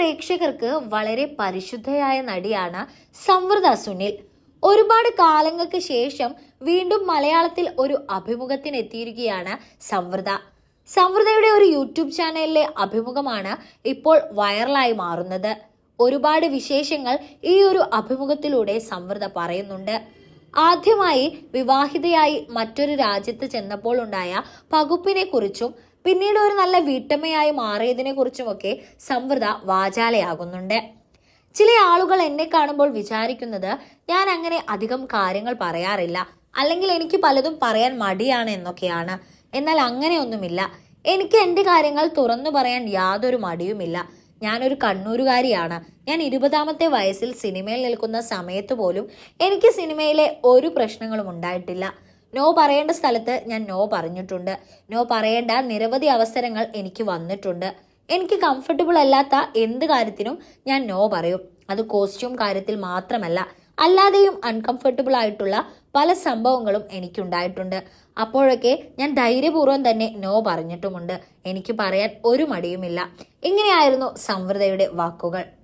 പ്രേക്ഷകർക്ക് വളരെ പരിശുദ്ധയായ നടിയാണ് സംവൃത സുനിൽ. ഒരുപാട് കാലങ്ങൾക്ക് ശേഷം വീണ്ടും മലയാളത്തിൽ ഒരു അഭിമുഖത്തിന് എത്തിയിരിക്കുകയാണ് സംവൃത. സംവൃതയുടെ ഒരു യൂട്യൂബ് ചാനലിലെ അഭിമുഖമാണ് ഇപ്പോൾ വൈറലായി മാറുന്നത്. ഒരുപാട് വിശേഷങ്ങൾ ഈ ഒരു അഭിമുഖത്തിലൂടെ സംവൃത പറയുന്നുണ്ട്. ആദ്യമായി വിവാഹിതയായി മറ്റൊരു രാജ്യത്ത് ചെന്നപ്പോൾ ഉണ്ടായ പകുപ്പിനെ കുറിച്ചും പിന്നീട് ഒരു നല്ല വീട്ടമ്മയായി മാറിയതിനെ കുറിച്ചുമൊക്കെ സംവൃത വാചാലയാകുന്നുണ്ട്. ചില ആളുകൾ എന്നെ കാണുമ്പോൾ വിചാരിക്കുന്നത് ഞാൻ അങ്ങനെ അധികം കാര്യങ്ങൾ പറയാറില്ല. അല്ലെങ്കിൽ എനിക്ക് പലതും പറയാൻ മടിയാണ് എന്നൊക്കെയാണ്. എന്നാൽ അങ്ങനെയൊന്നുമില്ല. എനിക്ക് എന്റെ കാര്യങ്ങൾ തുറന്നു പറയാൻ യാതൊരു മടിയുമില്ല. ഞാനൊരു കണ്ണൂരുകാരിയാണ്. ഞാൻ ഇരുപതാമത്തെ വയസ്സിൽ സിനിമയിൽ നിൽക്കുന്ന സമയത്ത് പോലും എനിക്ക് സിനിമയിലെ ഒരു പ്രശ്നങ്ങളും ഉണ്ടായിട്ടില്ല. നോ പറയേണ്ട സ്ഥലത്ത് ഞാൻ നോ പറഞ്ഞിട്ടുണ്ട്. നോ പറയേണ്ട നിരവധി അവസരങ്ങൾ എനിക്ക് വന്നിട്ടുണ്ട്. എനിക്ക് കംഫർട്ടബിൾ അല്ലാത്ത എന്ത് കാര്യത്തിനും ഞാൻ നോ പറയും. അത് കോസ്റ്റ്യൂം കാര്യത്തിൽ മാത്രമല്ല അല്ലാതെയും അൺകംഫർട്ടബിൾ ആയിട്ടുള്ള പല സംഭവങ്ങളും എനിക്കുണ്ടായിട്ടുണ്ട്. അപ്പോഴൊക്കെ ഞാൻ ധൈര്യപൂർവം തന്നെ നോ പറഞ്ഞിട്ടുമുണ്ട്. എനിക്ക് പറയാൻ ഒരു മടിയുമില്ല. ഇങ്ങനെയായിരുന്നു സംവൃതയുടെ വാക്കുകൾ.